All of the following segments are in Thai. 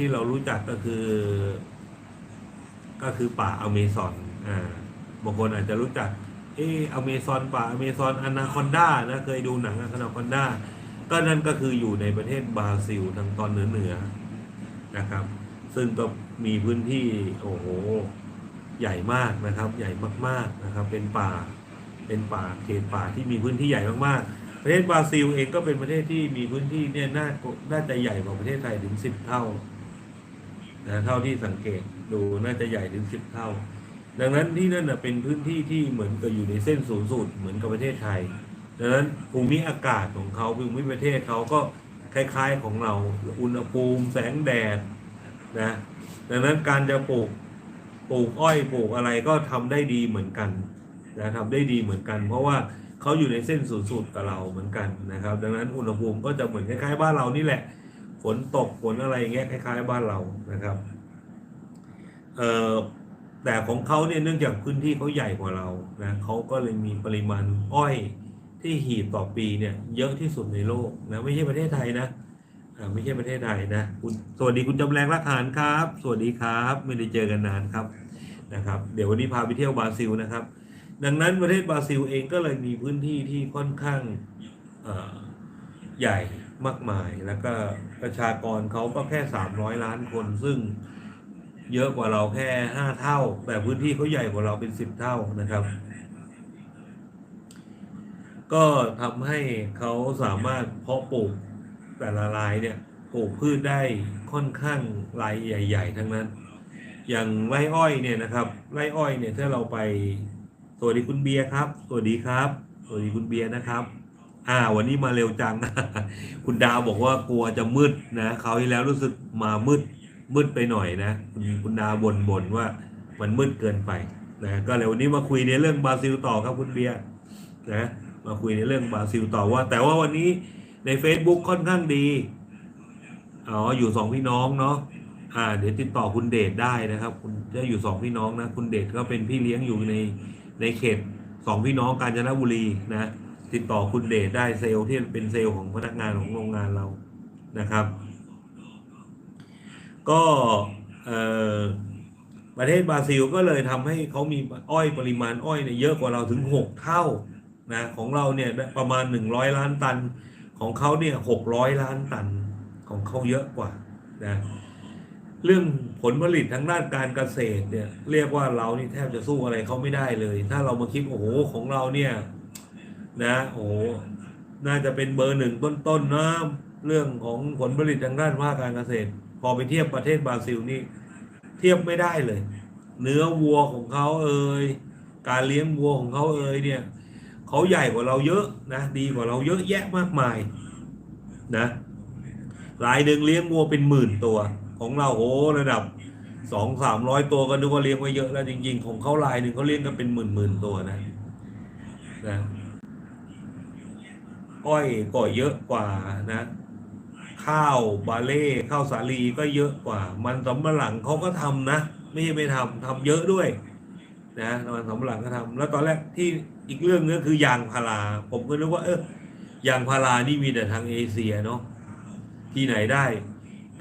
ที่เรารู้จักก็คือ ก็คือป่าอเมซอนอ่าบางคนอาจจะรู้จัก เอออเมซอนป่าอเมซอนอนาคอนดานะเคยดูหนังอนาคอนดาก็นั่นก็คืออยู่ในประเทศบราซิลทางตอนเหนือเหนือนะครับ ซึ่งก็มีพื้นที่โอ้โหใหญ่มากนะครับ ใหญ่มากๆนะครับ เป็นป่าเป็นป่าเขตป่าที่มีพื้นที่ใหญ่มากๆ ประเทศบราซิลเองก็เป็นประเทศที่มีพื้นที่เนี่ยน่าน่าจะใหญ่กว่าประเทศไทยถึงสิบเท่า นะเท่าที่สังเกตดูน่าจะใหญ่ถึงสิบเท่า ดังนั้นที่นั่นนะเป็นพื้นที่ที่เหมือนกับอยู่ในเส้นศูนย์สูตรเหมือนกับประเทศไทย ดังนั้นภูมิอากาศของเขาภูมิประเทศเขาก็คล้าย ๆของเรา อุณหภูมิแสงแดดนะดังนั้นการจะปลูกปลูกอ้อยปลูกอะไรก็ทำได้ดีเหมือนกันนะทำได้ดีเหมือนกัน เพราะว่าเขาอยู่ในเส้นศูนย์สูตรกับเราเหมือนกันนะครับ ดังนั้นอุณหภูมิก็จะเหมือนคล้ายๆบ้านเรานี่แหละ ฝนตกฝนอะไรอย่างเงี้ยคล้ายๆ บ้านเรานะครับเอ่อแต่ของเขาเนี่ยเนื่องจากพื้นที่เขาใหญ่กว่าเรานะเขาก็เลยมีปริมาณอ้อยที่หีบต่อปีเนี่ยเยอะที่สุดในโลกนะไม่ใช่ประเทศไทยนะไม่ใช่ประเทศไทยนะคุณสวัสดีคุณจำแรงรักหานครับ สวัสดีครับไม่ได้เจอกันนานครับนะครับ เดี๋ยววันนี้พาไปเที่ยวบราซิลนะครับ ดังนั้นประเทศบราซิลเองก็เลยมีพื้นที่ที่ค่อนข้างใหญ่ มากมาย แล้วก็ประชากรเขาก็แค่ 300 ล้านคน ซึ่งเยอะกว่าเราแค่ 5 เท่า แต่พื้นที่เขาใหญ่กว่าเราเป็น 10 เท่านะครับ ก็ทำให้เขาสามารถเพาะปลูกแต่ละรายเนี่ยปลูกพืชได้ค่อนข้างรายใหญ่ ๆ ทั้งนั้น อย่างไรอ้อยเนี่ยนะครับไรอ้อยเนี่ยถ้าเราไปสวัสดีคุณเบียร์ครับ สวัสดีครับ สวัสดีคุณเบียร์นะครับ อ่า วันนี้มาเร็วจัง คุณดาวบอกว่ากลัวจะมืดนะคราวที่แล้วรู้สึกมามืดมืดไปหน่อยนะ คุณดาวบ่นบ่นว่ามันมืดเกินไปนะก็เลยวันนี้มาคุยในเรื่องบราซิลต่อครับคุณเบียร์นะมาคุยในเรื่องบราซิลต่อว่า แต่ว่าวันนี้ใน Facebook ค่อนข้างดีอ๋ออยู่สองพี่น้องเนาะอ่า เดี๋ยวติดต่อคุณเดชได้นะครับ คุณจะอยู่สองพี่น้องนะ คุณเดชก็เป็นพี่เลี้ยงอยู่ในในเขตสองพี่น้องกาญจนบุรีนะ ติดต่อคุณเดชได้เซลล์ที่เป็นเซลล์ของพนักงานของโรงงานเรานะครับ ก็ประเทศบราซิลก็เลยทำให้เขามีอ้อยปริมาณอ้อยเนี่ยเยอะกว่าเราถึงหกเท่านะของเราเนี่ยประมาณหนึ่งร้อยล้านตันของเขาเนี่ยหกร้อยล้านตันของเขาเยอะกว่านะเรื่องผลผลิตทางด้านการเกษตรเนี่ยเรียกว่าเรานี่แทบจะสู้อะไรเขาไม่ได้เลย ถ้าเรามาคิดโอ้โหของเราเนี่ย นะโอ้โหน่าจะเป็นเบอร์หนึ่งต้นๆนะเรื่องของผลผลิตทางด้านภาคการเกษตร พอไปเทียบประเทศบราซิลนี่เทียบไม่ได้เลย เนื้อวัวของเขาเอ่ยการเลี้ยงวัวของเขาเอ่ยเนี่ยเขาใหญ่กว่าเราเยอะนะดีกว่าเราเยอะแยะมากมายนะรายหนึ่งเลี้ยงวัวเป็นหมื่นตัวของเราโอ้ระดับสองสามร้อยตัวก็นึกว่าเลี้ยงไว้เยอะแล้วจริง ๆ ของเขารายหนึ่งเขาเลี้ยงกันเป็นหมื่นหมื่นตัวนะนะ อ้อยก็เยอะกว่านะ ข้าวบาเล่ข้าวสาลีก็เยอะกว่า มันสำปะหลังเขาก็ทำนะ ไม่ใช่ไม่ทำทำเยอะด้วยนะมันสำปะหลังก็ทำแล้วตอนแรกที่อีกเรื่องนึงก็คือยางพาราผมก็นึกว่าเออยางพารานี่มีแต่ทางเอเชียเนาะที่ไหนได้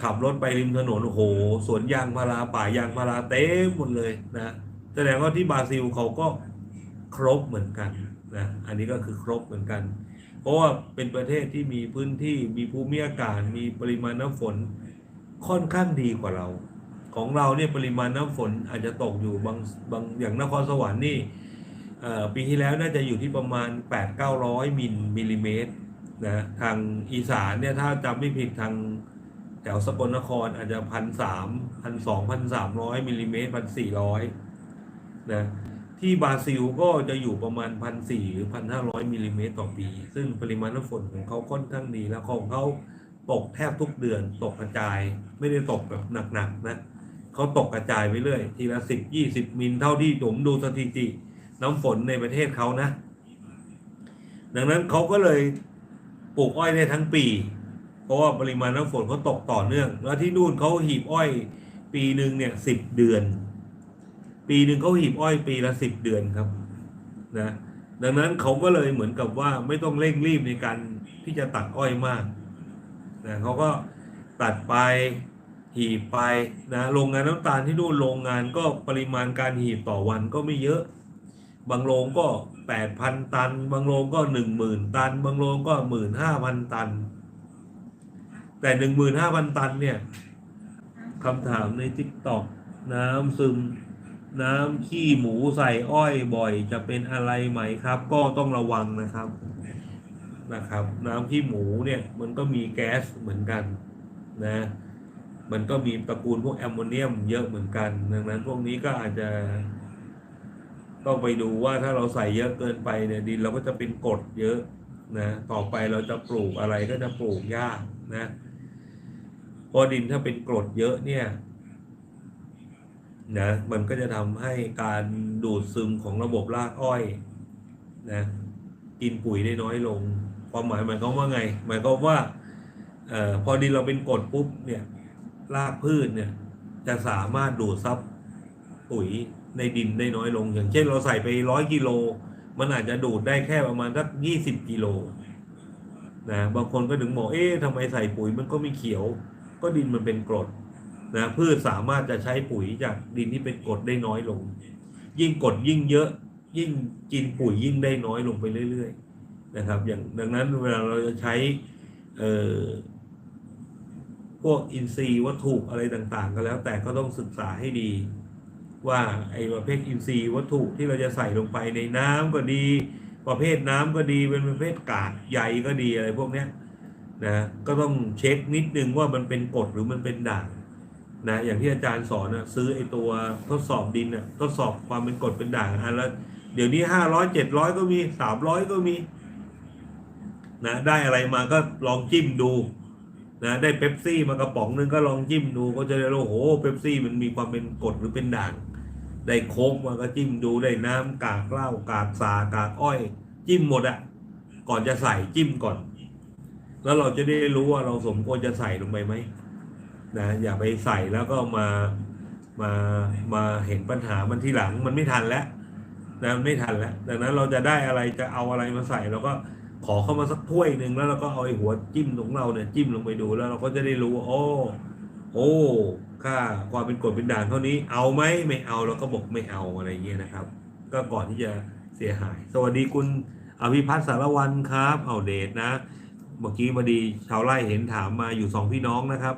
ขับรถไปริมถนนโอ้โหสวนยางพาราป่ายางพาราเต็มหมดเลยนะแสดงว่าที่บราซิลเขาก็ครบเหมือนกันนะอันนี้ก็คือครบเหมือนกัน เพราะว่าเป็นประเทศที่มีพื้นที่มีภูมิอากาศ มีปริมาณน้ำฝนค่อนข้างดีกว่าเรา ของเราเนี่ยปริมาณน้ำฝนอาจจะตกอยู่บางบางอย่างนครสวรรค์นี่ปีที่แล้วน่าจะอยู่ที่ประมาณ 8 9 0 0มิลมิลลิเมตรนะทางอีสานเนี่ยถ้าจำไม่ผิดทางแถวสกลนครอาจจะพันสามพันสองพันสามร้อยมิลลิเมตรพันสี่ร้อยนะ ที่บราซิลก็จะอยู่ประมาณพันสี่หรือพันห้าร้อยมิลลิเมตรต่อปี ซึ่งปริมาณน้ำฝนของเขาค่อนข้างดีแล้วของเขาตกแทบทุกเดือนตกกระจาย ไม่ได้ตกแบบหนักๆนะเขาตกกระจายไปเรื่อย ทีละสิบยี่สิบมิลเท่าที่ผมดูสถิติ น้ำฝนในประเทศเขานะ ดังนั้นเขาก็เลยปลูกอ้อยได้ทั้งปี เพราะว่าปริมาณน้ำฝนเขาตกต่อเนื่อง แล้วที่นู่นเขาหีบอ้อย ปีหนึ่งเนี่ยสิบเดือน ปีหนึ่งเขาหีบอ้อยปีละสิบเดือนครับนะดังนั้นเขาก็เลยเหมือนกับว่าไม่ต้องเร่งรีบในการที่จะตัดอ้อยมากนะเขาก็ตัดไปหีบไปนะโรงงานน้ำตาลที่นู่นโรงงานก็ปริมาณการหีบต่อวันก็ไม่เยอะ บางโรงก็แปดพันตัน บางโรงก็หนึ่งหมื่นตัน บางโรงก็หมื่นห้าพันตัน แต่หนึ่งหมื่นห้าพันตันเนี่ยคำถามในทิกตอกน้ำซึม น้ำขี้หมูใส่อ้อยบ่อย จะเป็นอะไรไหมครับ ก็ต้องระวังนะครับนะครับ น้ำขี้หมูเนี่ยมันก็มีแก๊สเหมือนกันนะมันก็มีตระกูลพวกแอมโมเนียมเยอะเหมือนกัน ดังนั้นพวกนี้ก็อาจจะต้องไปดูว่าถ้าเราใส่เยอะเกินไปเนี่ยดินเราก็จะเป็นกรดเยอะนะต่อไปเราจะปลูกอะไรก็จะปลูกยากนะเพราะดินถ้าเป็นกรดเยอะเนี่ย นะมันก็จะทำให้การดูดซึมของระบบรากอ้อยนะกินปุ๋ยได้น้อยลง ความหมายหมายความว่าไง หมายความว่าออพอดินเราเป็นกรดปุ๊บเนี่ยรากพืชเนี่ยจะสามารถดูดซับปุ๋ยในดินได้น้อยลง อย่างเช่นเราใส่ไปร้อยกิโล มันอาจจะดูดได้แค่ประมาณสักยี่สิบกิโลนะบางคนก็ถึงบอกเอ๊ะทำไมใส่ปุ๋ยมันก็ไม่เขียว ก็ดินมันเป็นกรด นะพืชสามารถจะใช้ปุ๋ยจากดินที่เป็นกรดได้น้อยลง ยิ่งกรดยิ่งเยอะ ยิ่งกินปุ๋ยยิ่งได้น้อยลงไปเรื่อย ๆ นะครับ อย่างดังนั้นเวลาเราจะใช้เอ่อพวกอินทรีย์วัตถุอะไรต่างๆ ก็แล้ว แต่ก็ต้องศึกษาให้ดี ว่าไอ้ประเภทอินทรีย์วัตถุที่เราจะใส่ลงไปในน้ำก็ดี ประเภทน้ำก็ดีเป็นประเภทกากใยก็ดีอะไรพวกเนี้ยนะก็ต้องเช็คนิดนึงว่ามันเป็นกรดหรือมันเป็นด่าง นะอย่างที่อาจารย์สอนนะซื้อไอ้ตัวทดสอบดินนะทดสอบความเป็นกรดเป็นด่างอันละเดี๋ยวนี้ห้าร้อยเจ็ดร้อยก็มีสามร้อยก็มีนะได้อะไรมาก็ลองจิ้มดูนะได้เป๊ปซี่มากระป๋องนึงก็ลองจิ้มดูก็จะได้รู้โอ้โหเป๊ปซี่มันมีความเป็นกรดหรือเป็นด่าง ได้โค้กมาก็จิ้มดูได้น้ำกากเหล้ากากสากากอ้อย จิ้มหมดอะก่อนจะใส่จิ้มก่อน แล้วเราจะได้รู้ว่าเราสมควรจะใส่ลงไปไหม นะอย่าไปใส่แล้วก็มามามาเห็นปัญหามันทีหลังมันไม่ทันแล้วนะมันไม่ทันแล้วดังนั้นเราจะได้อะไรจะเอาอะไรมาใส่เราก็ขอเข้ามาสักถ้วยหนึ่งแล้วเราก็เอาไอ้หัวจิ้มของเราเนี่ยจิ้มลงไปดูแล้วเราก็จะได้รู้โอ้โอ้ค่าความเป็นกรดเป็นด่างเท่านี้เอาไหมไม่เอาเราก็บอกไม่เอาอะไรเงี้ยนะครับ ก็ก่อนที่จะเสียหาย สวัสดีคุณอภิพัฒน์สารวันครับเอาเดทนะ เมื่อกี้พอดีชาวไร่เห็นถามมาอยู่สองพี่น้องนะครับ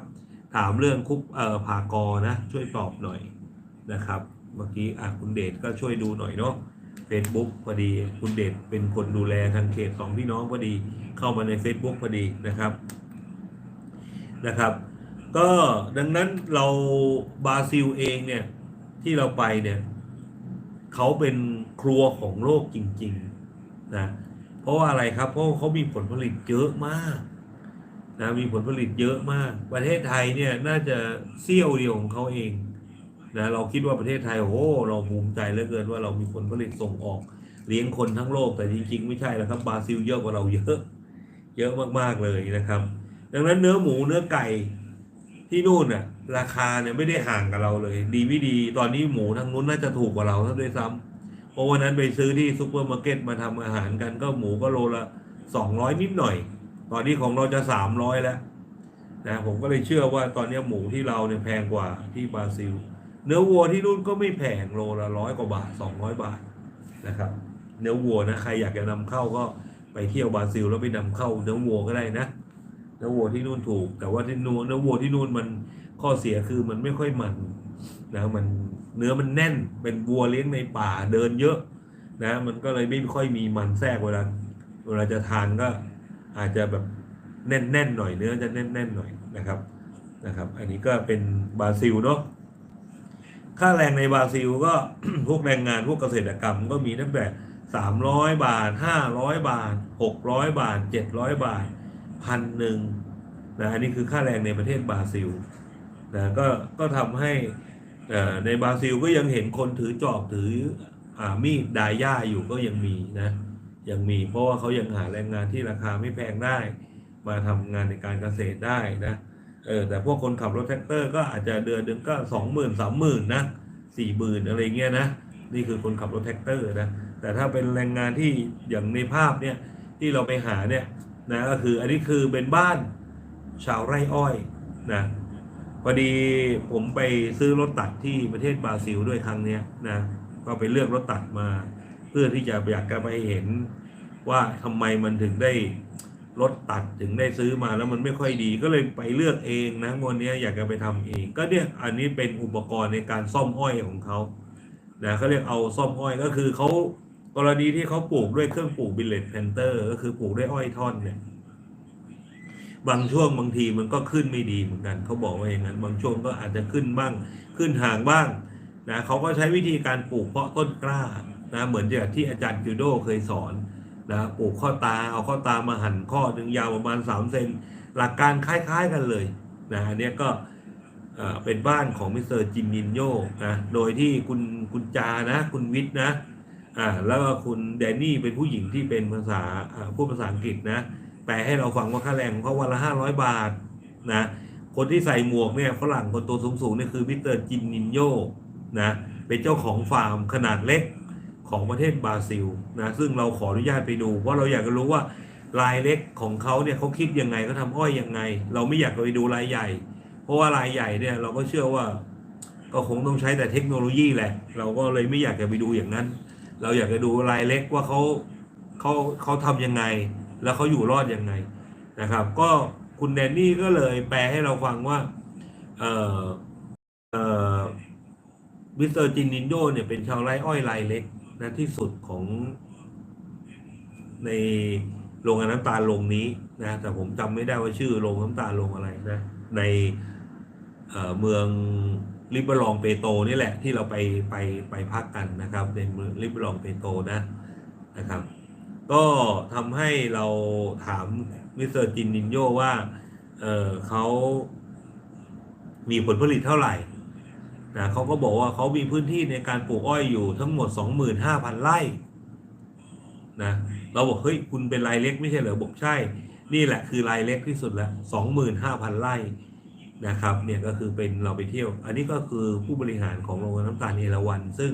ถามเรื่องคุกเอ่อผ่ากอนะ ช่วยตอบหน่อยนะครับ เมื่อกี้อะคุณเดชก็ช่วยดูหน่อยเนาะ Facebook พอดีคุณเดชเป็นคนดูแลทางเขตสองพี่น้องพอดีเข้ามาใน Facebook พอดีนะครับนะครับ ก็ดังนั้นเราบราซิลเองเนี่ยที่เราไปเนี่ยเขาเป็นครัวของโลกจริงๆนะเพราะว่าอะไรครับ เพราะเขามีผลผลิตเยอะมาก นะมีผลผลิตเยอะมาก ประเทศไทยเนี่ยน่าจะเสี้ยวเดียวของเขาเองนะเราคิดว่าประเทศไทยโอ้เราภูมิใจเหลือเกินว่าเรามีผลผลิตส่งออก เลี้ยงคนทั้งโลกแต่จริง ๆ ไม่ใช่แล้วครับบราซิลเยอะกว่าเราเยอะเยอะมากๆเลยนะครับ ดังนั้นเนื้อหมูเนื้อไก่ที่นู่นน่ะราคาเนี่ยไม่ได้ห่างกับเราเลย ดีไม่ดีตอนนี้หมูทางนู้นน่าจะถูกกว่าเราซะด้วยซ้ำเพราะวันนั้นไปซื้อที่ซุปเปอร์มาร์เก็ตมาทำอาหารกันก็หมูก็โลละสองร้อยนิดหน่อย ตอนนี้ของเราจะสามร้อยแล้วนะผมก็เลยเชื่อว่าตอนนี้หมูที่เราเนี่ยแพงกว่าที่บราซิล เนื้อวัวที่นู่นก็ไม่แพงโลละร้อยกว่าบาทสองร้อยบาทนะครับ เนื้อวัวนะใครอยากจะนำเข้าก็ไปเที่ยวบราซิลแล้วไปนำเข้าเนื้อวัวก็ได้นะเนื้อวัวที่นู่นถูก แต่ว่าที่นู่นเนื้อวัวที่นู่นมันข้อเสียคือมันไม่ค่อยมันนะมันเนื้อมันแน่นเป็นวัวเลี้ยงในป่าเดินเยอะนะมันก็เลยไม่ค่อยมีมันแทรกเวลาเวลาจะทานก็ อาจจะแบบแน่นๆหน่อยเนื้อจะแน่นๆหน่อยนะครับนะครับ อันนี้ก็เป็นบราซิลเนาะค่าแรงในบราซิลก็พวกแรงงานพวกเกษตรกรรมก็มีตั้งแต่สามร้อยบาทห้าร้อยบาทหกร้อยบาทเจ็ดร้อยบาทพันหนึ่งนะอันนี้คือค่าแรงในประเทศบราซิลนะก็ก็ทำให้ในบราซิลก็ยังเห็นคนถือจอบถืออมีดดายย่าอยู่ก็ยังมีนะ ยังมี เพราะว่าเขายังหาแรงงานที่ราคาไม่แพงได้ มาทำงานในการเกษตรได้นะเออแต่พวกคนขับรถแท็กเตอร์ก็อาจจะเดือนหนึ่งก็สองหมื่นสามหมื่นนะสี่หมื่นอะไรเงี้ยนะนี่คือคนขับรถแท็กเตอร์นะแต่ถ้าเป็นแรงงานที่อย่างในภาพเนี่ยที่เราไปหาเนี่ยนะก็คืออันนี้คือเป็นบ้านชาวไร่อ้อยนะพอดีผมไปซื้อรถตัดที่ประเทศบราซิลด้วยครั้งเนี้ยนะก็ไปเลือกรถตัดมา พื่อที่จะอยากจะไปเห็นว่าทำไมมันถึงได้รถตัดถึงได้ซื้อมาแล้วมันไม่ค่อยดีก็เลยไปเลือกเองนะงวันนี้อยากจะไปทำเอง ก็เนี่ยอันนี้เป็นอุปกรณ์ในการซ่อมอ้อยของเขานะเขาเรียกเอาซ่อมอ้อยก็คือเขากรณีที่เขาปลูกด้วยเครื่องปลูกบิลเลตแพนเตอร์ก็คือปลูกด้วยอ้อยท่อนเนี่ยบางช่วงบางทีมันก็ขึ้นไม่ดีเหมือนกันเขาบอกว่าอย่างนั้นบางช่วงก็อาจจะขึ้นบ้างขึ้นห่างบ้างนะเขาก็ใช้วิธีการปลูกเพาะต้นกล้า นะเหมือนอย่างที่อาจารย์จูโดเคยสอนนะปลูกข้อตาเอาข้อตามาหั่นข้อหนึ่งยาวประมาณ 3 เซนหลักการคล้ายๆกันเลยนะอันนี้ก็เป็นบ้านของมิสเตอร์จินนินโยนะโดยที่คุณคุณจานะ คุณวิทย์นะอ่าแล้วก็คุณแดนนี่เป็นผู้หญิงที่เป็นภาษาอ่าพูดภาษาอังกฤษนะแปลให้เราฟังว่าค่าแรงของเขาวันละห้าร้อยบาทนะคนที่ใส่หมวกเนี่ยฝรั่งคนตัวสูงๆเนี่ยคือมิสเตอร์จินนินโยนะเป็นเจ้าของฟาร์มขนาดเล็ก ของประเทศบราซิลนะซึ่งเราขออนุญาตไปดู เพราะเราอยากจะรู้ว่ารายเล็กของเขาเนี่ยเขาคิดยังไงเขาทำอ้อยยังไง เราไม่อยากไปดูรายใหญ่ เพราะว่ารายใหญ่เนี่ยเราก็เชื่อว่า ก็คงต้องใช้แต่เทคโนโลยีแหละ เราก็เลยไม่อยากจะไปดูอย่างนั้น เราอยากจะดูรายเล็กว่าเขาเขาเขาทำยังไง แล้วเขาอยู่รอดยังไงนะครับ ก็คุณแดนนี่ก็เลยแปลให้เราฟังว่าเออเออมิสเตอร์จินนินโยเนี่ยเป็นชาวไร่อ้อยรายเล็ก นะที่สุดของในโรงงานน้ำตาลโรงนี้นะแต่ผมจำไม่ได้ว่าชื่อโรงน้ำตาลโรงอะไรนะในเอ่อเมืองลิเบรองเปโตนี่แหละที่เราไปไปไปพักกันนะครับในเมืองลิเบรองเปโตนะนะครับ ก็ทำให้เราถามมิสเตอร์จินนินโยว่าเออเขามีผลผลิตเท่าไหร่ นะเขาก็บอกว่าเขามีพื้นที่ในการปลูกอ้อยอยู่ทั้งหมด 25,000 ไร่นะเราบอกเฮ้ยคุณเป็นรายเล็กไม่ใช่เหรอบอกใช่ นี่แหละคือรายเล็กที่สุดล้ว25,000 ไร่นะครับเนี่ยก็คือเป็นเราไปเที่ยว อันนี้ก็คือผู้บริหารของโรงงานน้ำตาลเอราวัน ซึ่ง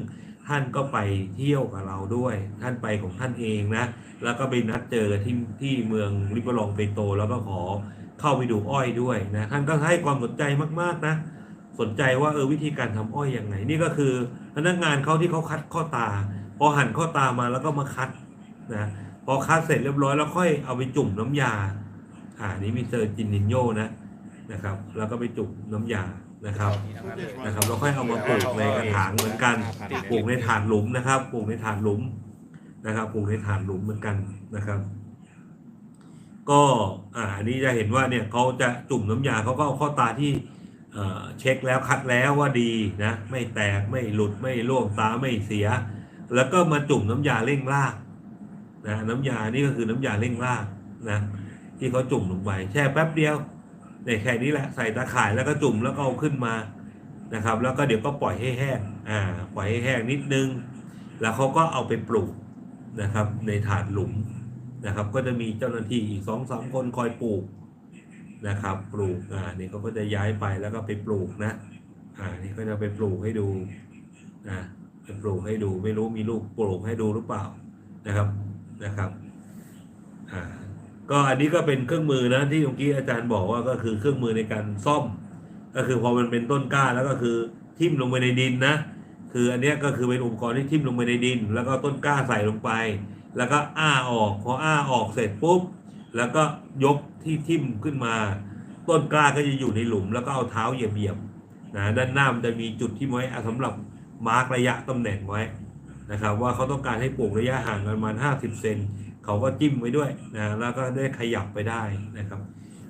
ท่านก็ไปเที่ยวกับเราด้วย ท่านไปของท่านเองนะ แล้วก็ไปนัดเจอที่ที่เมืองริบลองเปโต แล้วก็ขอเข้าไปดูอ้อยด้วยนะท่านก็ให้ความสนใจมากๆนะ สนใจว่าเออวิธีการทำอ้อยยังไง นี่ก็คือพนักงานเขาที่เขาคัดข้อตา พอหั่นข้อตามาแล้วก็มาคัดนะพอคัดเสร็จเรียบร้อยแล้วค่อยเอาไปจุ่มน้ำยาอ่านี่มีเซอร์จินนินโยนะนะครับ แล้วก็ไปจุ่มน้ำยานะครับนะครับแล้วค่อยเอามาปลูกในกระถางเหมือนกันปลูกในถาดหลุมนะครับปลูกในถาดหลุมนะครับปลูกในถาดหลุมเหมือนกันนะครับ ก็อ่าอันนี้จะเห็นว่าเนี่ยเขาจะจุ่มน้ำยาเขาก็เอาข้อตาที่ เช็คแล้วคัดแล้วว่าดีนะไม่แตกไม่หลุดไม่ร่วงตาไม่เสีย แล้วก็มาจุ่มน้ำยาเร่งรากนะน้ำยานี่ก็คือน้ำยาเร่งรากนะที่เขาจุ่มลงไปแช่แป๊บเดียวเนี่ยแค่นี้แหละใส่ตาข่ายแล้วก็จุ่มแล้วก็เอาขึ้นมานะครับ แล้วก็เดี๋ยวก็ปล่อยให้แห้งอ่าปล่อยให้แห้งนิดนึง แล้วเขาก็เอาไปปลูกนะครับ ในถาดหลุมนะครับ ก็จะมีเจ้าหน้าที่อีกสองสามคนคอยปลูก นะครับ ปลูกอ่านี่เขาก็จะย้ายไปแล้วก็ไปปลูกนะอ่านี่ก็จะไปปลูกให้ดูนะไปปลูกให้ดูไม่รู้มีลูกปลูกให้ดูหรือเปล่านะครับนะครับอ่าก็อันนี้ก็เป็นเครื่องมือนะที่เมื่อกี้อาจารย์บอกว่าก็คือเครื่องมือในการซ่อม ก็คือพอมันเป็นต้นกล้าแล้วก็คือทิ่มลงไปในดินนะคืออันนี้ก็คือเป็นอุปกรณ์ที่ทิ่มลงไปในดิน แล้วก็ต้นกล้าใส่ลงไป แล้วก็อ้าออกพออ้าออกเสร็จปุ๊บแล้วก็ยก ที่ทิ่มขึ้นมา ต้นกล้าก็จะอยู่ในหลุม แล้วก็เอาเท้าเหยียบๆนะด้านหน้ามันจะมีจุดที่ไว้สำหรับมาร์กระยะตำแหน่งไว้นะครับว่าเขาต้องการให้ปลูกระยะห่างกันประมาณ 50 เซนเขาก็จิ้มไว้ด้วยนะแล้วก็ได้ขยับไปได้นะครับ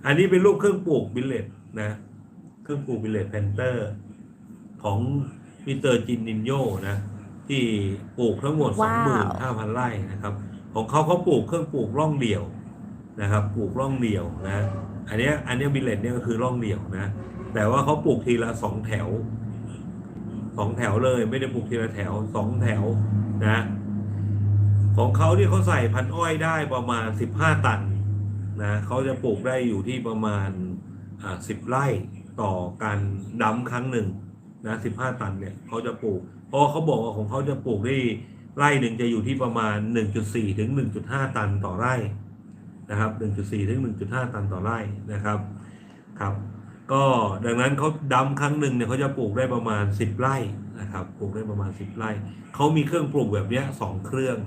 อันนี้เป็นรูปเครื่องปลูกบิลเลตนะเครื่องปลูกบิลเลตแพนเตอร์ของมิเตอร์จินนินโยนะที่ปลูกทั้งหมด 25,000 ไร่นะครับ ของเขาเขาปลูกเครื่องปลูกร่องเดี่ยว นะครับปลูกร่องเดี่ยวนะอันนี้อันนี้บิลเลตเนี่ยก็คือร่องเดี่ยวนะแต่ว่าเขาปลูกทีละสองแถวสองแถวเลย ไม่ได้ปลูกทีละแถวสองแถวนะของเขาที่เขาใส่พันอ้อยได้ประมาณ15ตันนะเขาจะปลูกได้อยู่ที่ประมาณอ่า10ไร่ต่อการดำครั้งหนึ่งนะ15ตันเนี่ยเขาจะปลูกเพราะเขาบอกว่าของเขาจะปลูกได้ไร่หนึ่งจะอยู่ที่ประมาณ 1.4 ถึง 1.5 ตันต่อไร่ นะครับ 1.4 ถึง 1.5 ตันต่อไร่นะครับครับก็ดังนั้นเขาดำครั้งหนึ่งเนี่ยเขาจะปลูกได้ประมาณ 10 ไร่นะครับปลูกได้ประมาณ 10 ไร่เขามีเครื่องปลูกแบบเนี้ยสองเครื่อง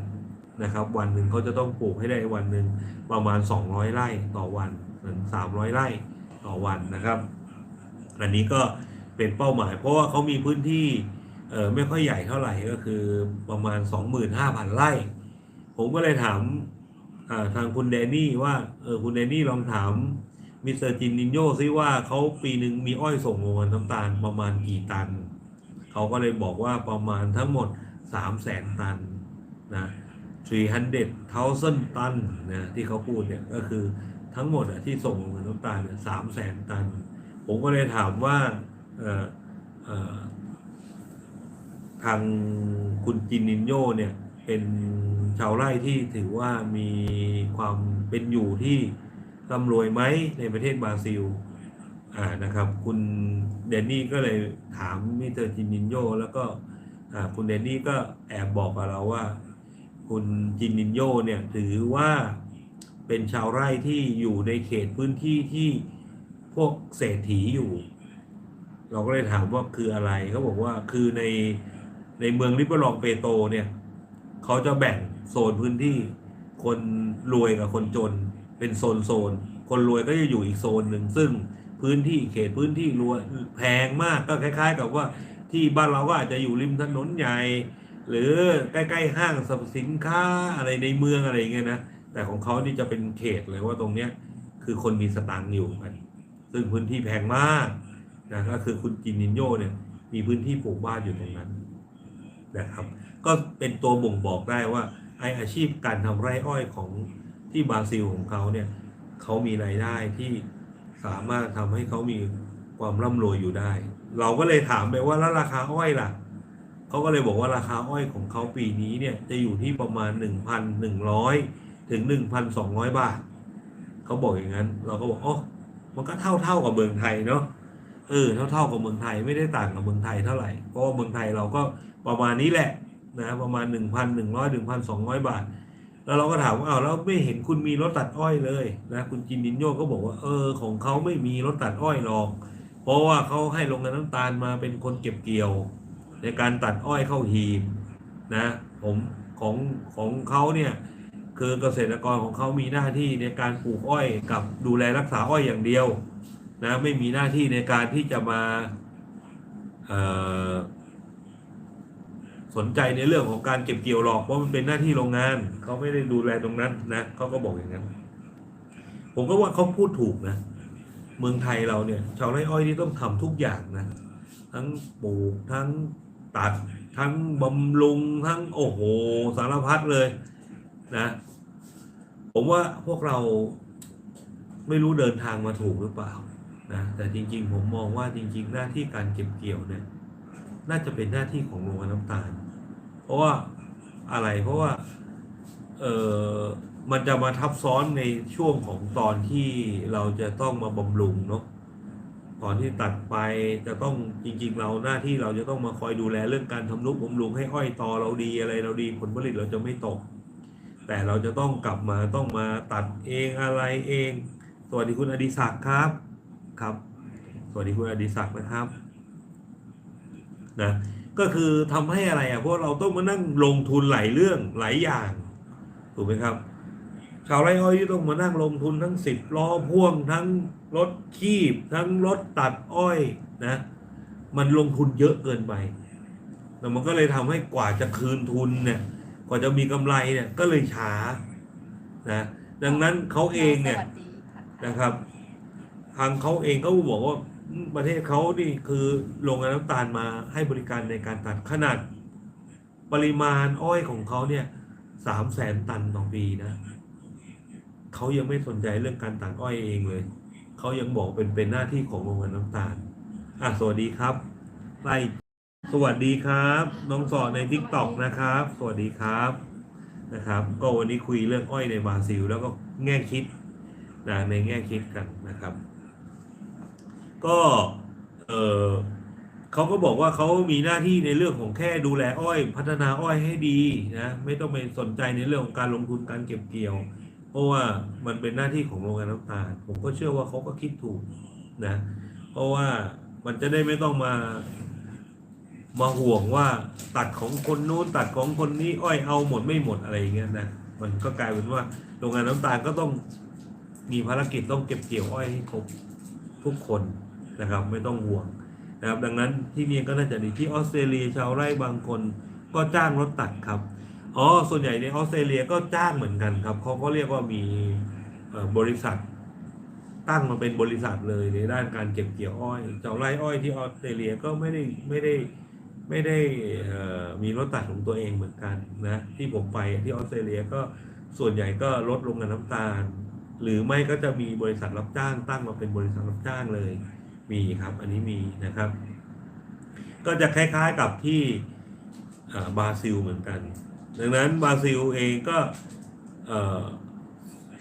นะครับวันหนึ่งเขาจะต้องปลูกให้ได้วันหนึ่งประมาณ 200 ไร่ต่อวันถึง300 ไร่ต่อวันนะครับ อันนี้ก็เป็นเป้าหมาย เพราะว่าเขามีพื้นที่เออไม่ค่อยใหญ่เท่าไหร่ก็คือประมาณ 25,000 ไร่ ผมก็เลยถาม ทางคุณแดนนี่ว่าเออคุณแดนนี่ลองถามมิสเตอร์จินนินโยซิว่าเขาปีหนึ่งมีอ้อยส่งโรงงานน้ำตาลประมาณกี่ตัน เขาก็เลยบอกว่าประมาณทั้งหมด 3 0 0แสนตันนะ300,000ตันนะที่เขาพูดเนี่ยก็คือทั้งหมดอะที่ส่งโรงงานน้ำตาลเนี่ยสามแสนตัน ผมก็เลยถามว่าเออเออทางคุณจินนินโยเนี่ย เป็นชาวไร่ที่ถือว่ามีความเป็นอยู่ที่ร่ำรวยไหมในประเทศบราซิลอ่านะครับ คุณเดนนี่ก็เลยถามมิเตอร์จินินโยแล้วก็อ่าคุณเดนนี่ก็แอบบอกกับเราว่า คุณจินินโยเนี่ยถือว่าเป็นชาวไร่ที่อยู่ในเขตพื้นที่ที่พวกเศรษฐีอยู่ เราก็เลยถามว่าคืออะไรเขาบอกว่าคือในในเมืองลิเบอรองเปโตเนี่ย เขาจะแบ่งโซนพื้นที่ คนรวยกับคนจน เป็นโซนโซนคนรวยก็จะอยู่อีกโซนหนึ่งซึ่งพื้นที่เขตพื้นที่รวยแพงมากก็คล้าย ๆ กับว่าที่บ้านเราก็อาจจะอยู่ริมถนนใหญ่ หรือใกล้ๆห้างสรรพสินค้าอะไรในเมืองอะไรอย่างเงี้ยนะแต่ของเขานี่จะเป็นเขตเลยว่าตรงเนี้ยคือคนมีสตางค์อยู่กันซึ่งพื้นที่แพงมากนะก็คือคุณจินนินโยเนี่ยมีพื้นที่ปลูกบ้านอยู่ตรงนั้น นะครับ ก็เป็นตัวบ่งบอกได้ว่าไออาชีพการทำไร่อ้อยของที่บราซิลของเขาเนี่ยเขามีรายได้ที่สามารถทำให้เขามีความร่ำรวยอยู่ได้ เราก็เลยถามไปว่าแล้วราคาอ้อยล่ะเขาก็เลยบอกว่าราคาอ้อยของเขาปีนี้เนี่ยจะอยู่ที่ประมาณ 1,100 ถึง 1,200 บาทเขาบอกอย่างนั้น เราก็บอกอ๋อมันก็เท่าเท่ากับเมืองไทยเนาะเออเท่าเท่ากับเมืองไทยไม่ได้ต่างกับเมืองไทยเท่าไหร่เพราะเมืองไทยเราก็ ประมาณนี้แหละนะประมาณ 1,100 1,200 บาท แล้วเราก็ถามว่าอ้าวแล้วไม่เห็นคุณมีรถตัดอ้อยเลยนะคุณจินดินโยก็บอกว่าเออของเขาไม่มีรถตัดอ้อยหรอก เพราะว่าเขาให้โรงงานน้ำตาลมาเป็นคนเก็บเกี่ยว ในการตัดอ้อยเข้าหีบนะผมของของเขาเนี่ยคือเกษตรกรของเขามีหน้าที่ในการปลูกอ้อยกับดูแลรักษาอ้อยอย่างเดียวนะไม่มีหน้าที่ในการที่จะมาเอ่อ สนใจในเรื่องของการเก็บเกี่ยวหรอกเพราะมันเป็นหน้าที่โรงงานเขาไม่ได้ดูแลตรงนั้นนะเขาก็บอกอย่างนั้น ผมก็ว่าเขาพูดถูกนะ เมืองไทยเราเนี่ย ชาวไร่อ้อยนี่ต้องทำทุกอย่างนะ ทั้งปลูกทั้งตัด ทั้งบำรุงทั้งโอ้โหสารพัดเลยนะ ผมว่าพวกเราไม่รู้เดินทางมาถูกหรือเปล่านะแต่จริง ๆ ผมมองว่าจริง ๆ หน้าที่การเก็บเกี่ยวเนี่ยน่าจะเป็นหน้าที่ของโรงงานน้ำตาล เพราะว่าอะไรเพราะว่าเออมันจะมาทับซ้อนในช่วงของตอนที่เราจะต้องมาบำรุงเนาะตอนที่ตัดไปจะต้องจริง ๆ เราหน้าที่เราจะต้องมาคอยดูแลเรื่องการทำนุบำรุงให้อ้อยตอเราดีอะไรเราดีผลผลิตเราจะไม่ตก แต่เราจะต้องกลับมาต้องมาตัดเองอะไรเอง สวัสดีคุณอดิศักดิ์ครับครับ สวัสดีคุณอดิศักดิ์นะครับนะ ก็คือทำให้อะไรอะเพราะเราต้องมานั่งลงทุนหลายเรื่องหลายอย่างถูกไหมครับ ชาวไร่อ้อยที่ต้องมานั่งลงทุนทั้งสิบล้อพ่วงทั้งรถคีบ ทั้งรถตัดอ้อยนะ มันลงทุนเยอะเกินไปแล้วมันก็เลยทำให้กว่าจะคืนทุนเนี่ย กว่าจะมีกำไรเนี่ยก็เลยช้านะดังนั้นเขาเองเนี่ยสวัสดีค่ะนะครับ ทางเขาเองก็บอกว่าอืม ประเทศเขานี่คือโรงงานน้ำตาลมาให้บริการในการตัดขนาดปริมาณอ้อยของเขาเนี่ยสามแสนตันต่อปีนะเขายังไม่สนใจเรื่องการตัดอ้อยเองเลย เขายังบอกเป็นเป็นหน้าที่ของโรงงานน้ำตาลอะสวัสดีครับไล่สวัสดีครับ น้องสอดในทิกตอกนะครับ สวัสดีครับนะครับ ก็วันนี้คุยเรื่องอ้อยในบราซิล แล้วก็แง่คิดนะในแง่คิดกันนะครับ ก็เออเขาก็บอกว่าเขามีหน้าที่ในเรื่องของแค่ดูแลอ้อย พัฒนาอ้อยให้ดีนะไม่ต้องไปสนใจในเรื่องของการลงทุนการเก็บเกี่ยว เพราะว่ามันเป็นหน้าที่ของโรงงานน้ำตาลผมก็เชื่อว่าเขาก็คิดถูกนะเพราะว่ามันจะได้ไม่ต้องมามาห่วงว่าตัดของคนนู้นตัดของคนนี้อ้อยเอาหมดไม่หมดอะไรอย่างเงี้ยนะมันก็กลายเป็นว่าโรงงานน้ำตาลก็ต้องมีภารกิจต้องเก็บเกี่ยวอ้อยให้ครบทุกคน นะครับไม่ต้องห่วงนะครับดังนั้นที่นี่ก็น่าจะดีที่ออสเตรเลียชาวไร่บางคนก็จ้างรถตัดครับอ๋อส่วนใหญ่ในออสเตรเลียก็จ้างเหมือนกันครับเขาก็เรียกว่ามีบริษัทตั้งมาเป็นบริษัทเลยในด้านการเก็บเกี่ยวอ้อยชาวไร่อ้อยที่ออสเตรเลียก็ไม่ได้ไม่ได้ไม่ได้มีรถตัดของตัวเองเหมือนกันนะที่ผมไปที่ออสเตรเลียก็ส่วนใหญ่ก็ลดลงกับน้ำตาล หรือไม่ก็จะมีบริษัทรับจ้างตั้งมาเป็นบริษัทรับจ้างเลย มีครับอันนี้มีนะครับ ก็จะคล้ายๆกับที่บราซิลเหมือนกัน ดังนั้นบราซิลเองก็ออ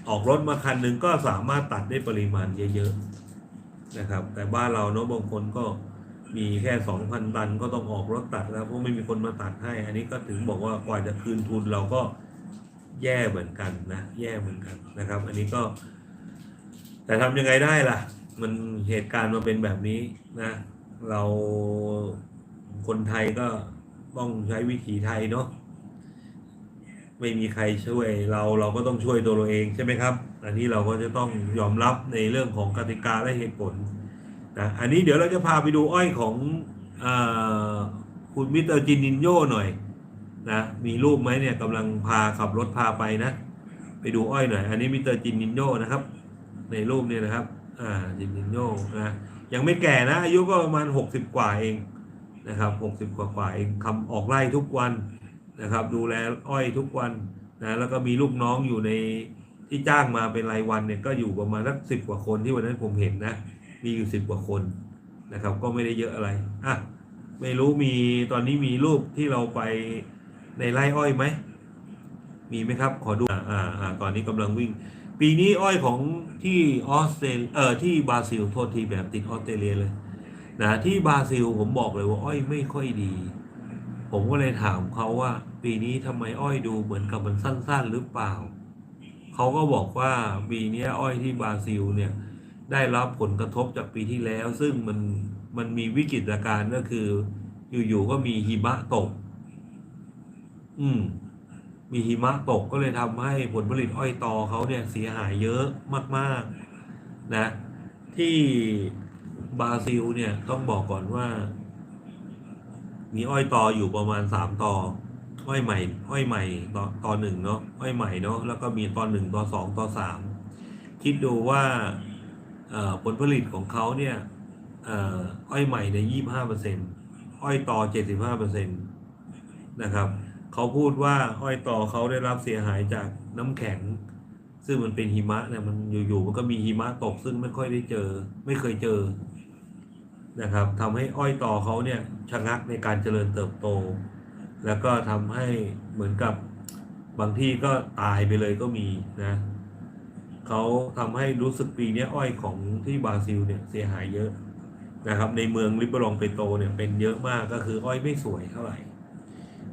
ออกรถมาคันหนึ่งก็สามารถตัดได้ปริมาณเยอะๆนะครับ แต่บ้านเราเนาะบางคนก็มีแค่สองพันตันก็ต้องออกรถตัดแล้วเพราะไม่มีคนมาตัดให้ อันนี้ก็ถึงบอกว่ากว่าจะคืนทุนเราก็แย่เหมือนกันนะ แย่เหมือนกันนะครับ อันนี้ก็ แต่ทำยังไงได้ล่ะ มันเหตุการณ์มาเป็นแบบนี้นะ เราคนไทยก็ต้องใช้วิถีไทยเนาะไม่มีใครช่วยเราเราก็ต้องช่วยตัวเราเองใช่ไหมครับ อันนี้เราก็จะต้องยอมรับในเรื่องของกติกาและเหตุผลนะอันนี้เดี๋ยวเราจะพาไปดูอ้อยของอคุณมิสเตอร์จินินโยหน่อยนะมีรูปไหมเนี่ยกำลังพาขับรถพาไปนะ ไปดูอ้อยหน่อย อันนี้มิสเตอร์จินินโยนะครับ ในรูปเนี่ยนะครับ อ่าจินนินโยนะยังไม่แก่นะ อายุก็ประมาณ 60 กว่าเองนะครับ60 กว่ากว่าเองทำออกไร่ทุกวันนะครับ ดูแลอ้อยทุกวันนะแล้วก็มีลูกน้องอยู่ในที่จ้างมาเป็นรายวันเนี่ยก็อยู่ประมาณสักสิบกว่าคนที่วันนั้นผมเห็นนะ มีอยู่สิบกว่าคนนะครับ ก็ไม่ได้เยอะอะไรอะไม่รู้มีตอนนี้มีรูปที่เราไปในไร่อ้อยไหมมีไหมครับ ขอดูอ่าอ่าอ่าตอนนี้กำลังวิ่ง ปีนี้อ้อยของที่ออสเตรเลียเอ่อที่บราซิลโทษทีแบบติดออสเตรเลียเลยนะที่บราซิลผมบอกเลยว่าอ้อยไม่ค่อยดี ผมก็เลยถามเขาว่า ปีนี้ทำไมอ้อยดูเหมือนกับมันสั้น ๆ หรือเปล่า เขาก็บอกว่าปีนี้อ้อยที่บราซิลเนี่ยได้รับผลกระทบจากปีที่แล้ว ซึ่งมันมันมีวิกฤตการณ์ก็คือ อยู่ๆก็มีหิมะตก อืม มีหิมะตกก็เลยทำให้ผลผลิตอ้อยตอเขาเนี่ยเสียหายเยอะมาก ๆ นะ ที่บราซิลเนี่ยต้องบอกก่อนว่า มีอ้อยตออยู่ประมาณสามตออ้อยใหม่ อ้อยใหม่ตอตอหนึ่งเนาะอ้อยใหม่เนาะแล้วก็มีตอหนึ่งตอสองตอสามคิดดูว่าผลผลิตของเขาเนี่ยอ่ออ้อยใหม่ในยี่บห้าเปอร์เซ็นต์อ้อยตอเจ็ดสิบห้าเปอร์เซ็นตนะครับ เขาพูดว่าอ้อยต่อเขาได้รับเสียหายจากน้ำแข็ง ซึ่งมันเป็นหิมะเนี่ยมันอยู่ๆมันก็มีหิมะตกซึ่งไม่ค่อยได้เจอ ไม่เคยเจอนะครับทำให้อ้อยต่อเขาเนี่ยชะงักในการเจริญเติบโต แล้วก็ทำให้เหมือนกับบางที่ก็ตายไปเลยก็มีนะเขาทำให้รู้สึกปีนี้อ้อยของที่บราซิลเนี่ยเสียหายเยอะนะครับ ในเมืองลิเบรองเปโตเนี่ยเป็นเยอะมากก็คืออ้อยไม่สวยเท่าไหร่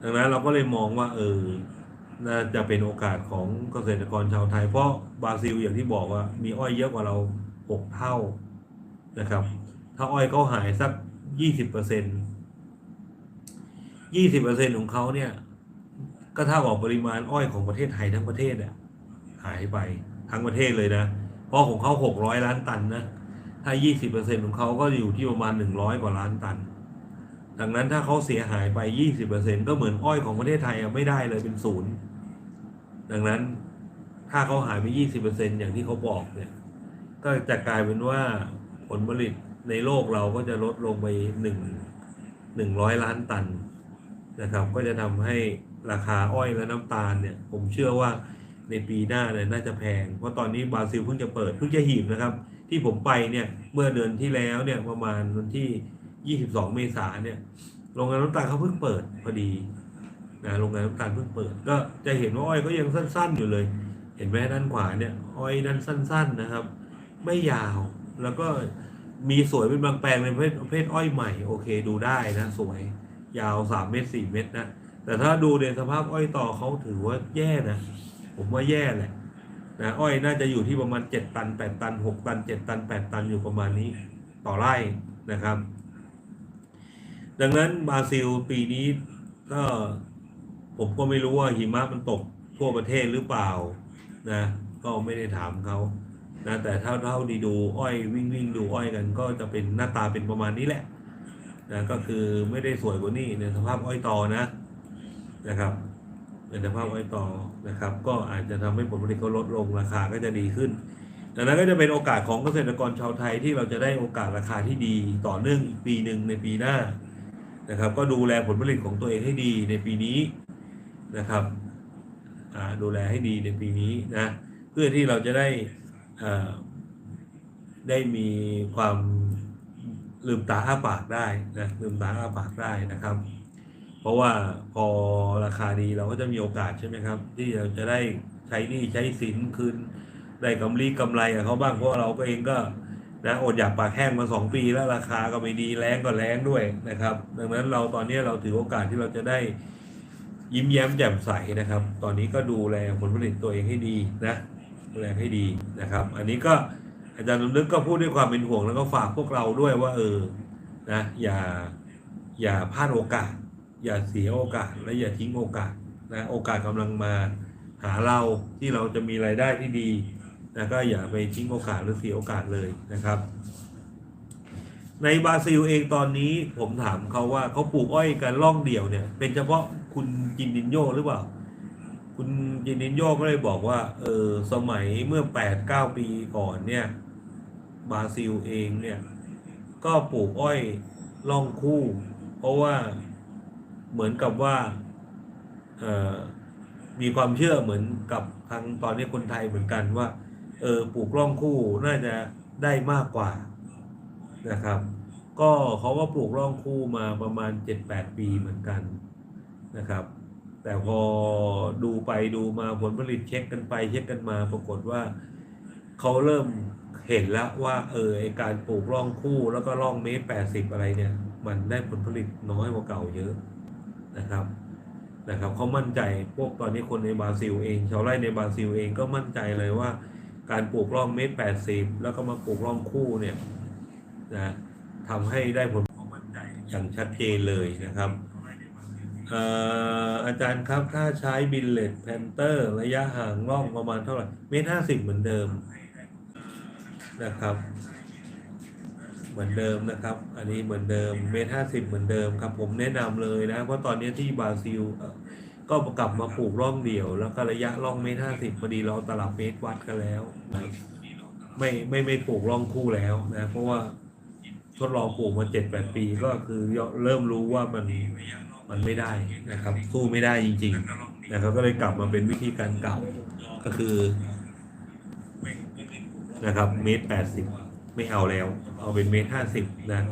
ดังนั้นเราก็เลยมองว่าเออน่าจะเป็นโอกาสของเกษตรกรชาวไทย เพราะบราซิลอย่างที่บอกว่า มีอ้อยเยอะกว่าเราหกเท่านะครับ ถ้าอ้อยเขาหายสักยี่สิบเปอร์เซ็นยี่สิบเปอร์เซ็นของเขาเนี่ย ก็เท่ากับปริมาณอ้อยของประเทศไทยทั้งประเทศเนี่ยหายไปทั้งประเทศเลยนะเพราะของเขาหกร้อยล้านตันนะถ้ายี่สิบเปอร์เซ็นของเขาก็อยู่ที่ประมาณหนึ่งร้อยกว่าล้านตัน ดังนั้นถ้าเขาเสียหายไปยี่สิบเอร์เซ็นก็เหมือนอ้อยของประเทศไทยอะไม่ได้เลยเป็นศูนย์ดังนั้นถ้าเขาหายไปยี่สิบเปอร์เซ็นอย่างที่เขาบอกเนี่ยก็จะกลายเป็นว่าผลผลิตในโลกเราก็จะลดลงไปหนึ่งหนึ่งร้อยล้านตันนะครับ ก็จะทำให้ราคาอ้อยและน้ำตาลเนี่ย ผมเชื่อว่าในปีหน้าเนี่ยน่าจะแพง เพราะตอนนี้บราซิลเพิ่งจะเปิดเพิ่งจะหีบนะครับ ที่ผมไปเนี่ยเมื่อเดือนที่แล้วเนี่ยประมาณวันที่ 22เมษาเนี่ยโรงงานน้ำตาลเขาเพิ่งเปิดพอดีนะโรงงานน้ำตาลเพิ่งเปิด ก็จะเห็นว่าอ้อยก็ยังสั้น ๆ อยู่เลย เห็นไหมด้านขวาเนี่ยอ้อยด้านสั้น ๆนะครับ ไม่ยาวแล้วก็มีสวยเป็นบางแปลงในประเภทประเภทอ้อยใหม่โอเคดูได้นะ สวยยาวสามเมตรสี่เมตรนะแต่ถ้าดูในสภาพอ้อยต่อเขาถือว่าแย่นะ ผมว่าแย่แหละนะอ้อยน่าจะอยู่ที่ประมาณเจ็ดตันแปดตันหกตันเจ็ดตันแปดตันอยู่ประมาณนี้ ต่อไร่นะครับ ดังนั้นบราซิลปีนี้ก็ผมก็ไม่รู้ว่าหิมะมันตกทั่วประเทศหรือเปล่านะก็ไม่ได้ถามเขานะแต่เท่าเท่าดีดูอ้อยวิ่งวิ่งดูอ้อยกัน ก็จะเป็นหน้าตาเป็นประมาณนี้แหละนะก็คือไม่ได้สวยกว่านี้ในสภาพอ้อยตอนะนะครับในสภาพอ้อยตอนะครับ ก็อาจจะทำให้ผลผลิตเขาลดลงราคาก็จะดีขึ้นดังนั้นก็จะเป็นโอกาสของเกษตรกรชาวไทยที่เราจะได้โอกาสราคาที่ดีต่อเนื่องอีกปีหนึ่งในปีหน้า นะครับ ก็ดูแลผลผลิตของตัวเองให้ดีในปีนี้นะครับดูแลให้ดีในปีนี้นะเพื่อที่เราจะได้ได้มีความลืมตาอ้าปากได้นะลืมตาอ้าปากได้นะครับ เพราะว่าพอราคาดีเราก็จะมีโอกาสใช่ไหมครับ ที่เราจะได้ใช้หนี้ใช้สินคืนได้กำไรกำไรเขาบ้างเพราะเราเองก็ นะอดอยากปากแห้งมาสองปีแล้วราคาก็ไม่ดีแรงก็แรงด้วยนะครับ ดังนั้นเราตอนนี้เราถือโอกาสที่เราจะได้ยิ้มแย้มแจ่มใสนะครับ ตอนนี้ก็ดูแลผลผลิตตัวเองให้ดีนะดูแลให้ดีนะครับ อันนี้ก็อาจารย์นึกก็พูดด้วยความเป็นห่วงแล้วก็ฝากพวกเราด้วยว่าเออนะอย่าอย่าพลาดโอกาส อย่าเสียโอกาสและอย่าทิ้งโอกาสนะโอกาสกำลังมาหาเราที่เราจะมีรายได้ที่ดี นะก็อย่าไปทิ้งโอกาสหรือเสียโอกาสเลยนะครับ ในบราซิลเองตอนนี้ผมถามเขาว่าเขาปลูกอ้อยกันล่องเดี่ยวเนี่ย เป็นเฉพาะคุณจินดินโยหรือเปล่า คุณจินดินโยก็เลยบอกว่าเออสมัยเมื่อแปดเก้าปีก่อนเนี่ยบราซิลเองเนี่ย ก็ปลูกอ้อยล่องคู่ เพราะว่าเหมือนกับว่าเออมีความเชื่อเหมือนกับทางตอนนี้คนไทยเหมือนกันว่า เออปลูกร่องคู่น่าจะได้มากกว่านะครับ ก็เขาก็ปลูกร่องคู่มาประมาณ 7-8 ปีเหมือนกันนะครับ แต่พอดูไปดูมาผลผลิตเช็คกันไปเช็คกันมาปรากฏว่าเขาเริ่มเห็นแล้วว่าเออไอการปลูกร่องคู่แล้วก็ร่องเมตรแปดสิบอะไรเนี่ย มันได้ผลผลิตน้อยกว่าเก่าเยอะนะครับนะครับเขามั่นใจพวกตอนนี้คนในบราซิลเอง ชาวไร่ในบราซิลเองก็มั่นใจเลยว่า การปลูกร่องเมตรแปดสิบแล้วก็มาปลูกร่องคู่เนี่ยนะทำให้ได้ผลอย่างชัดเจนเลยนะครับอ่ออาจารย์ครับถ้าใช้บินเลตแพนเตอร์ระยะห่างร่องประมาณเท่าไหร่เมตรห้าสิบเหมือนเดิมนะครับ เหมือนเดิมนะครับ อันนี้เหมือนเดิมเมตรห้าสิบเหมือนเดิมครับ ผมแนะนำเลยนะเพราะตอนนี้ที่บราซิล ก็กลับมาปลูกร่องเดี่ยว แล้วก็ระยะร่องเมตรห้าสิบพอดีเราตลับเมตรวัดกันแล้วนะไม่ไม่ไม่ปลูกร่องคู่แล้วนะเพราะว่าทดลองปลูกมาเจ็ดแปดปีก็คือเริ่มรู้ว่ามันมันไม่ได้นะครับสู้ไม่ได้จริง ๆ นะครับ ก็เลยกลับมาเป็นวิธีการเก่าก็คือนะครับเมตรแปดสิบไม่เอาแล้ว เอาเป็นเมตรห้าสิบนะ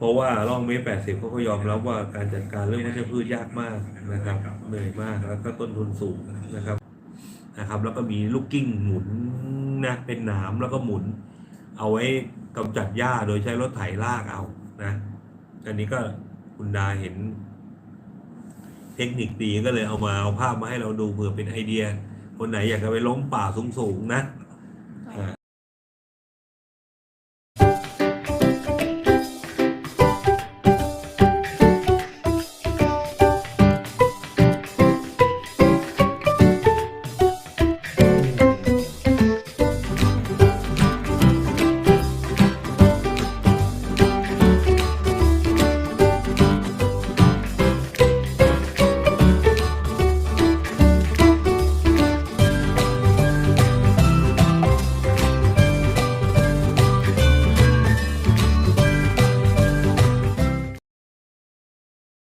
เพราะว่าร่องเมตรแปดสิบเขาก็ยอมรับว่าการจัดการเรื่องวัชพืชยากมากนะครับ เหนื่อยมากแล้วก็ต้นทุนสูงนะครับนะครับ แล้วก็มีลูกกิ้งหมุนนะเป็นหนามแล้วก็หมุน เอาไว้กำจัดหญ้าโดยใช้รถไถลากเอานะอันนี้ก็คุณดาเห็น เทคนิคดีก็เลยเอามาเอาภาพมาให้เราดูเผื่อเป็นไอเดีย คนไหนอยากจะไปล้มป่าสูงๆนะ